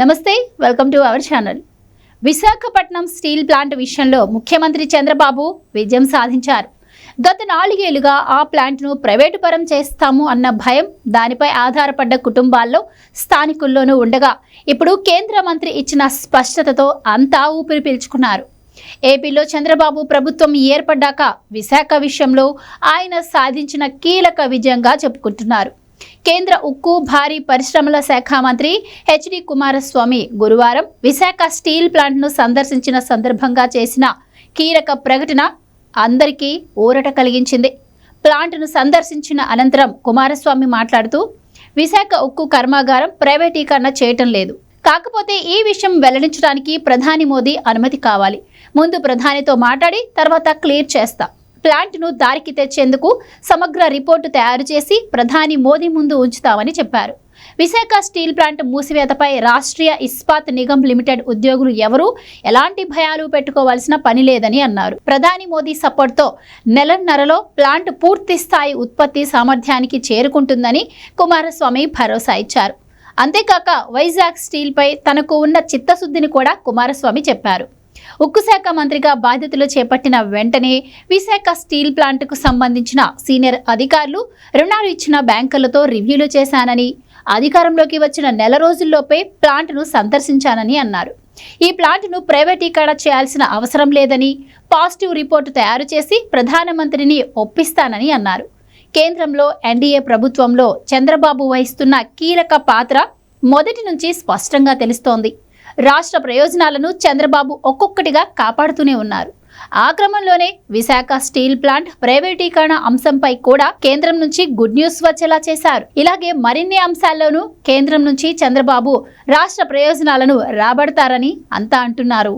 నమస్తే welcome to our channel Visakhapatnam steel plant విషయంలో ముఖ్యమంత్రి చంద్రబాబు విజయం సాధించారు. గత నాలుగేళ్ళుగా ఆ ప్లాంట్ను ప్రైవేటు పరం చేస్తాము అన్న భయం దానిపై ఆధారపడ్డ కుటుంబాల్లో స్థానికుల్లోనూ ఉండగా ఇప్పుడు కేంద్ర మంత్రి ఇచ్చిన స్పష్టతతో అంతా ఊపిరి పీల్చుకున్నారు. ఏపీలో చంద్రబాబు ప్రభుత్వం ఏర్పడ్డాక విశాఖ విషయంలో ఆయన సాధించిన కీలక విజయంగా చెప్పుకుంటున్నారు. కేంద్ర ఉక్కు భారీ పరిశ్రమల శాఖ మంత్రి హెచ్డి కుమారస్వామి గురువారం విశాఖ స్టీల్ ప్లాంట్ను సందర్శించిన సందర్భంగా చేసిన కీలక ప్రకటన అందరికీ ఊరట కలిగించింది. ప్లాంట్ను సందర్శించిన అనంతరం కుమారస్వామి మాట్లాడుతూ విశాఖ ఉక్కు కర్మాగారం ప్రైవేటీకరణ చేయటం లేదు. కాకపోతే ఈ విషయం వెల్లడించడానికి ప్రధాని మోదీ అనుమతి కావాలి. ముందు ప్రధానితో మాట్లాడి తర్వాత క్లియర్ చేస్తా. ప్లాంట్ను దారికి తెచ్చేందుకు సమగ్ర రిపోర్టు తయారు చేసి ప్రధాని మోదీ ముందు ఉంచుతామని చెప్పారు. విశాఖ స్టీల్ ప్లాంట్ మూసివేతపై రాష్ట్రీయ ఇస్పాత్ నిగమ్ లిమిటెడ్ ఉద్యోగులు ఎవరూ ఎలాంటి భయాలు పెట్టుకోవాల్సిన పని లేదని అన్నారు. ప్రధాని మోదీ సపోర్ట్తో నెలన్నరలో ప్లాంట్ పూర్తి స్థాయి ఉత్పత్తి సామర్థ్యానికి చేరుకుంటుందని కుమారస్వామి భరోసా ఇచ్చారు. అంతేకాక వైజాగ్ స్టీల్పై తనకు ఉన్న చిత్తశుద్ధిని కూడా కుమారస్వామి చెప్పారు. ఉక్కు శాఖ మంత్రిగా బాధ్యతలు చేపట్టిన వెంటనే విశాఖ స్టీల్ ప్లాంట్కు సంబంధించిన సీనియర్ అధికారులు రుణాలు ఇచ్చిన బ్యాంకులతో రివ్యూలు చేశానని అధికారంలోకి వచ్చిన నెల రోజుల్లోపే ప్లాంట్ను సందర్శించానని అన్నారు. ఈ ప్లాంట్ను ప్రైవేటీకరణ చేయాల్సిన అవసరం లేదని పాజిటివ్ రిపోర్టు తయారు చేసి ప్రధానమంత్రిని ఒప్పిస్తానని అన్నారు. కేంద్రంలో ఎన్డీఏ ప్రభుత్వంలో చంద్రబాబు వహిస్తున్న కీలక పాత్ర మొదటి నుంచి స్పష్టంగా తెలుస్తోంది. రాష్ట్ర ప్రయోజనాలను చంద్రబాబు ఒక్కొక్కటిగా కాపాడుతూనే ఉన్నారు. ఆ క్రమంలోనే విశాఖ స్టీల్ ప్లాంట్ ప్రైవేటీకరణ అంశంపై కూడా కేంద్రం నుంచి గుడ్ న్యూస్ వచ్చేలా చేశారు. ఇలాగే మరిన్ని అంశాల్లోనూ కేంద్రం నుంచి చంద్రబాబు రాష్ట్ర ప్రయోజనాలను రాబడతారని అంతా అంటున్నారు.